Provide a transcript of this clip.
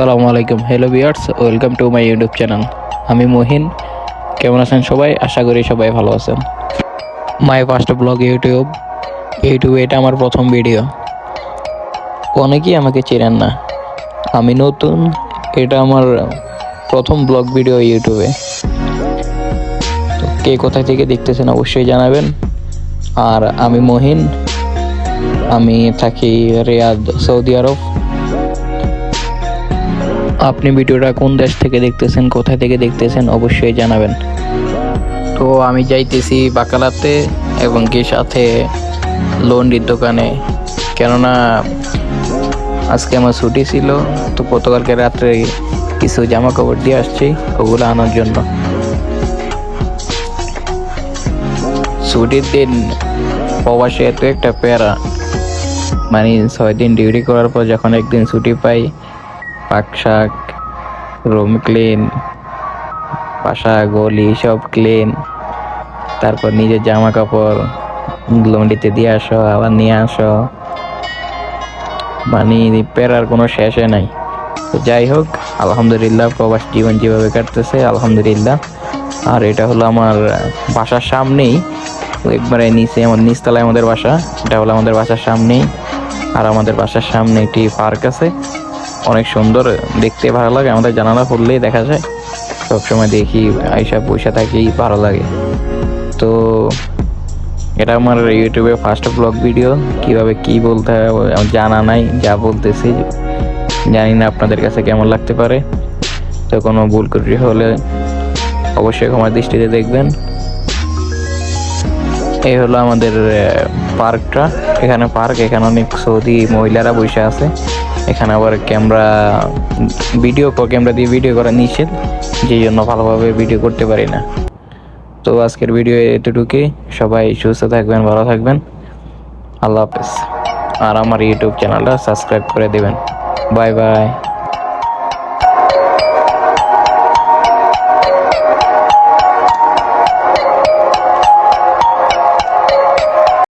আসসালামু আলাইকুম। Hello viewers welcome to my YouTube channel আমি মহিন। কেমন আছেন সবাই? আশা করি সবাই ভালো আছেন। মাই ফার্স্ট ব্লগ ইউটিউব ইউটিউবে এটা আমার প্রথম ভিডিও অনেকেই আমাকে চেনেন না। আমি নতুন। এটা আমার প্রথম ব্লগ ভিডিও ইউটিউবে কে কোথায় থেকে দেখতেছেন অবশ্যই জানাবেন। আর আমি মহিন। আমি থাকি রিয়াদ, সৌদি আরব। আপনি ভিডিওটা কোন দেশ থেকে দেখতেছেন, কোথায় থেকে দেখতেছেন, অবশ্যই জানাবেন। তো আমি যাইতেছি বাকালাতে এবং কি সাথে লন্ডির দোকানে। কেননা আজকে আমার ছুটি ছিল, তো গতকালকে রাত্রে কিছু জামা কাপড় দিয়ে আসছি, ওগুলো আনার জন্য। ছুটির দিন প্রবাসে এত একটা প্যারা। মানে ছয় দিন ডিউটি করার পর যখন একদিন ছুটি পাই পাক শাক, রুম ক্লিন বাসা, গলি সব ক্লিন তারপর নিজের জামা কাপড় লন্ডিতে দিয়ে আসো, আবার নিয়ে আসো। মানে প্যারার কোনো শেষে নাই। তো যাই হোক, আলহামদুলিল্লাহ প্রবাস জীবন যেভাবে কাটতেছে, আলহামদুলিল্লাহ। আর এটা হলো আমার বাসার সামনেই, একবারে নিচে আমার নিচতলায় আমাদের বাসা। এটা হলো আমাদের বাসার সামনেই। আর আমাদের বাসার সামনে একটি পার্ক আছে। অনেক সুন্দর, দেখতে ভালো লাগে, আমাদের জানালা খুললেই দেখা যায়। সবসময় দেখি, আইসা বসে থাকি, ভালো লাগে। তো এটা আমার ইউটিউবে ফার্স্ট ব্লগ ভিডিও কীভাবে কি বলতে আমার জানা নাই, যা বলতেছি, জানি না আপনাদের কাছে কেমন লাগতে পারে। তো কোনো ভুল ত্রুটি হলে অবশ্যই ক্ষমা দৃষ্টিতে দেখবেন। এই হলো আমাদের পার্কটা এখানে পার্ক এখানে অনেক সৌদি মহিলারা বসে আছে। এখানে আবার ক্যামেরা, ভিডিও ক্যামেরা দিয়ে ভিডিও করা নিষেধ, যেই জন্য ভালোভাবে ভিডিও করতে পারি না। তো আজকের ভিডিও এতটুকুই। সবাই সুস্থ থাকবেন, ভালো থাকবেন। আল্লাহ হাফেজ। আর আমার ইউটিউব চ্যানেলটা সাবস্ক্রাইব করে দেবেন। Bye bye.